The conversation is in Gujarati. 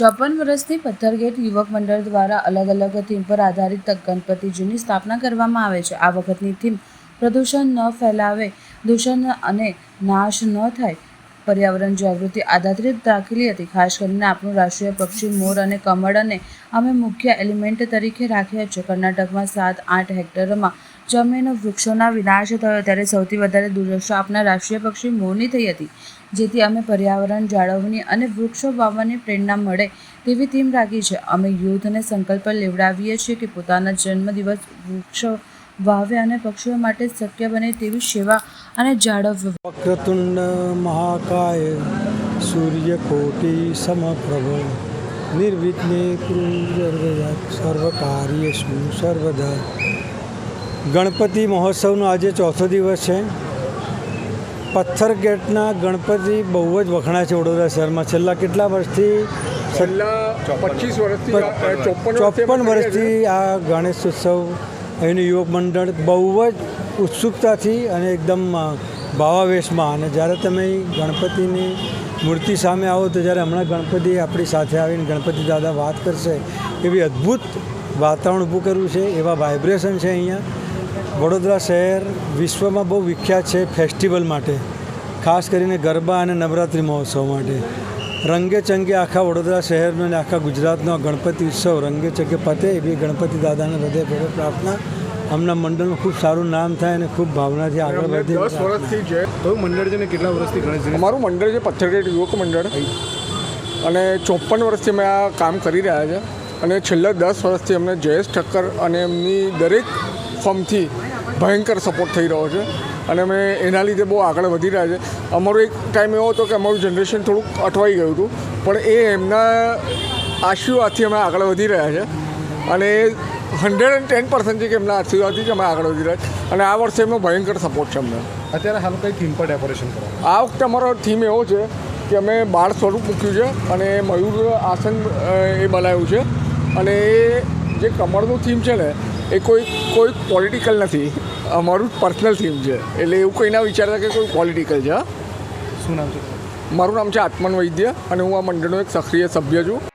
ચોપન વર્ષથી પથ્થરગેટ યુવક મંડળ દ્વારા અલગ અલગ થીમ પર આધારિત ગણપતિજીની સ્થાપના કરવામાં આવે છે. આ વખતની થીમ પ્રદૂષણ ન ફેલાવે, દૂષણ અને નાશ ન થાય, પર્યાવરણ જાગૃતિ આધારિત રાખેલી હતી. ખાસ કરીને આપણું રાષ્ટ્રીય પક્ષી મોર અને કમળ અને અમે મુખ્ય એલિમેન્ટ તરીકે રાખ્યા છે. કર્ણાટકમાં સાત આઠ હેક્ટરમાં જમીન વૃક્ષોના વિનાશ થયો ત્યારે સૌથી વધારે દુર્દશા આપના રાષ્ટ્રીય પક્ષી મોની થઈ હતી, જેથી અમે પર્યાવરણ જાળવણી અને વૃક્ષો વાવવાની પ્રેરણા મળે તેવી થીમ રાખી છે. અમે યુથને સંકલ્પ લેવડાવીએ છીએ કે પોતાના જન્મદિવસ વૃક્ષો વાવે અને પક્ષીઓ માટે શક્ય બને તેવી સેવા અને જાળવવી. વક્રતુંડ મહાકાય સૂર્યકોટિ સમપ્રભ નિર્વિઘ્ને કુર્વર્વદા સર્વકાર્યેષુ સર્વદા. ગણપતિ મહોત્સવનો આજે ચોથો દિવસ છે. પથ્થર ગેટના ગણપતિ બહુ જ વખણાય છે વડોદરા શહેરમાં. છેલ્લા કેટલા વર્ષથી છેલ્લા પચીસ વર્ષથી આ ચોપન વર્ષથી આ ગણેશ ઉત્સવ અહીંનું યુવક મંડળ બહુ જ ઉત્સુકતાથી અને એકદમ ભાવાવેશમાં. અને જ્યારે તમે ગણપતિની મૂર્તિ સામે આવો તો જ્યારે હમણાં ગણપતિ આપણી સાથે આવીને ગણપતિ દાદા વાત કરશે એવી અદ્ભુત વાતાવરણ ઊભું કરવું છે એવા વાઇબ્રેશન છે અહીંયા. વડોદરા શહેર વિશ્વમાં બહુ વિખ્યાત છે ફેસ્ટિવલ માટે ખાસ કરીને ગરબા અને નવરાત્રિ મહોત્સવ માટે. રંગે ચંગે આખા વડોદરા શહેરનો અને આખા ગુજરાતનો ગણપતિ ઉત્સવ રંગે ચંગે પતે એવી ગણપતિ દાદાને હૃદયપૂર્વક પ્રાર્થના. હમણાં મંડળનું ખૂબ સારું નામ થાય અને ખૂબ ભાવનાથી આગળ વધે દસ વર્ષથી છે તો મંડળ છે ને કેટલા વર્ષથી ગણેશ અમારું મંડળ છે પથ્થરગેટ યુવક મંડળ. અને ચોપન વર્ષથી અમે આ કામ કરી રહ્યા છે. અને છેલ્લા દસ વર્ષથી અમને જયેશ ઠક્કર અને એમની દરેક ફોર્મથી ભયંકર સપોર્ટ થઈ રહ્યો છે. અને અમે એના લીધે બહુ આગળ વધી રહ્યા છે. અમારો એક ટાઈમ એવો હતો કે અમારું જનરેશન થોડુંક અટવાઈ ગયું હતું. પણ એ એમના આશીર્વાદથી અમે આગળ વધી રહ્યા છે. અને હંડ્રેડ એન્ડ ટેન પર્સન્ટ છે કે એમના આશીર્વાદથી જ અમે આગળ વધી રહ્યા છે. અને આ વર્ષે એમનો ભયંકર સપોર્ટ છે અમને. અત્યારે હાલ કઈ થીમ પર ડેકોરેશન કરો? આ વખતે અમારો થીમ એવો છે કે અમે બાળ સ્વરૂપ મૂક્યું છે અને મયુર આસન એ બનાવ્યું છે. અને એ જે કમળનું થીમ છે ને એ કોઈ કોઈ પોલિટિકલ નથી. અમારું પર્સનલ થીમ છે. એટલે એવું કંઈ ના વિચારતા કે કોઈ પોલિટિકલ છે શું નામ છે? મારું નામ છે આત્મન વૈદ્ય અને હું આ મંડળનો એક સક્રિય સભ્ય છું.